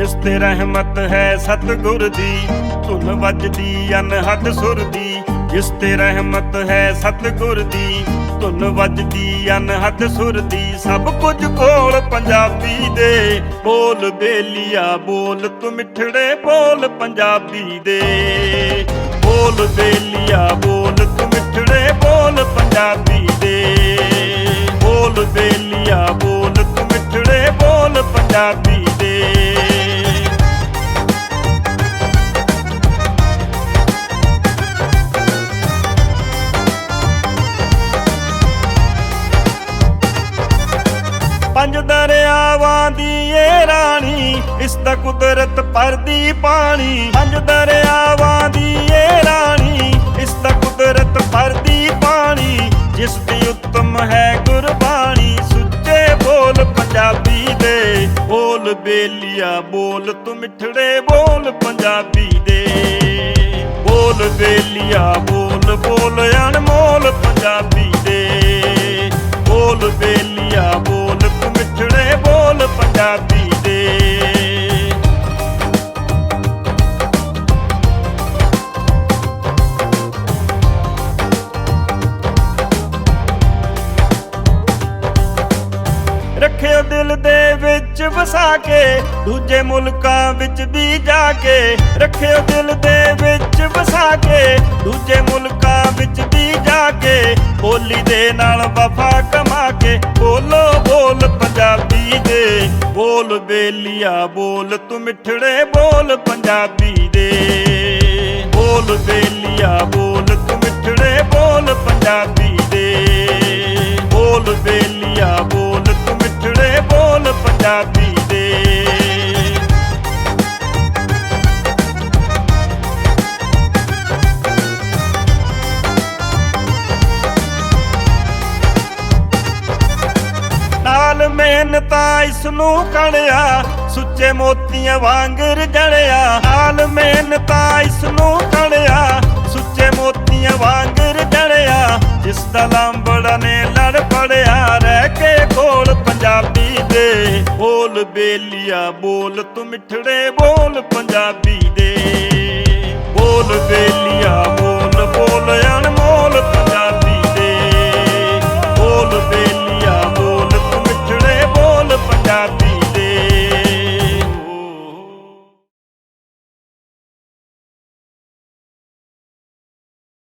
ਜਿਸ ਤੇ ਰਹਿਮਤ ਹੈ ਸਤਿਗੁਰ ਦੀ, ਧੁਨ ਵੱਜਦੀ, ਅਨਹਦ ਸੁਰ ਦੀ ਜਿਸ ਤੇ ਰਹਿਮਤ ਹੈ ਸਤਿਗੁਰ ਦੀ, ਧੁਨ ਵੱਜਦੀ, ਅਨਹਦ ਸੁਰ ਦੀ ਸਭ ਕੁਝ ਕੋਲ ਪੰਜਾਬੀ ਦੇ, ਬੋਲ ਬੇਲੀਆ, ਬੋਲ ਤੂੰ ਮਿੱਠੜੇ, ਬੋਲ ਪੰਜਾਬੀ ਦੇ। ਬੋਲ ਬੇਲੀਆ, ਬੋਲ ਤੂੰ ਮਿੱਠੜੇ, ਬੋਲ ਪੰਜਾਬੀ ਦੇ। ਬੋਲ ਬੇਲੀਆ, ਬੋਲ ਤੂੰ ਮਿੱਠੜੇ, ਬੋਲ ਪੰਜਾਬੀ ਪੰਜ ਦਰਿਆਵਾਂ ਦੀ ਏ ਰਾਣੀ, ਇਸ ਦਾ ਕੁਦਰਤ ਪਰਦੀ ਪਾਣੀ। ਪੰਜ ਦਰਿਆਵਾਂ ਦੀ ਏ ਰਾਣੀ, ਇਸ ਦਾ ਕੁਦਰਤ ਪਰਦੀ ਪਾਣੀ। ਜਿਸ ਦੀ ਉੱਤਮ ਹੈ ਗੁਰਬਾਣੀ, ਸੁੱਚੇ ਬੋਲ ਪੰਜਾਬੀ ਦੇ। ਬੋਲ ਬੇਲੀਆ, ਬੋਲ ਤੂੰ ਮਿੱਠੜੇ, ਬੋਲ ਪੰਜਾਬੀ ਦੇ। ਬੋਲ ਬੇਲੀਆ, ਬੋਲ ਬੋਲ ਅਨਮੋਲ ਪੰਜਾਬੀ ਰੱਖਿਓ ਦਿਲ ਦੇ ਵਿੱਚ ਵਸਾ ਕੇ, ਦੂਜੇ ਮੁਲਕਾਂ ਵਿੱਚ ਵੀ ਜਾ ਕੇ। ਰੱਖਿਓ ਦਿਲ ਦੇ ਵਿੱਚ ਵਸਾ ਕੇ, ਦੂਜੇ ਮੁਲਕਾਂ ਵਿੱਚ ਵੀ ਜਾ ਕੇ। ਬੋਲੀ ਦੇ ਨਾਲ ਵਫਾ ਕਮਾ ਕੇ, ਬੋਲੋ, ਬੋਲ ਪੰਜਾਬੀ ਦੇ। ਬੋਲ ਬੇਲੀਆ, ਬੋਲ ਤੂੰ ਮਿੱਠੜੇ, ਬੋਲ ਪੰਜਾਬੀ ਦੇ। ਬੋਲ ਬੇਲੀਆ, ਬੋਲ ਤੂੰ ਮਿੱਠੜੇ, ਬੋਲ ਪੰਜਾਬੀ ਮਿਹਨਤਾਂ ਇਸ ਨੂੰ ਕਣਿਆ, ਸੁੱਚੇ ਮੋਤੀਆਂ ਵਾਂਗਰ ਜੜਿਆ ਨਾਲ ਮਿਹਨਤਾਂ ਇਸ ਨੂੰ ਕਣਿਆ, ਸੁੱਚੇ ਮੋਤੀਆਂ ਵਾਂਗਰ ਜੜਿਆ ਜਿਸ ਦਾ ਲਾਂਬੜਾ ਨੇ ਲੜ ਪੜਿਆ, ਰਹਿ ਕੇ ਕੋਲ ਪੰਜਾਬੀ ਦੇ। ਬੋਲ ਬੇਲੀਆ, ਬੋਲ ਤੂੰ ਮਿੱਠੜੇ, ਬੋਲ ਪੰਜਾਬੀ ਦੇ।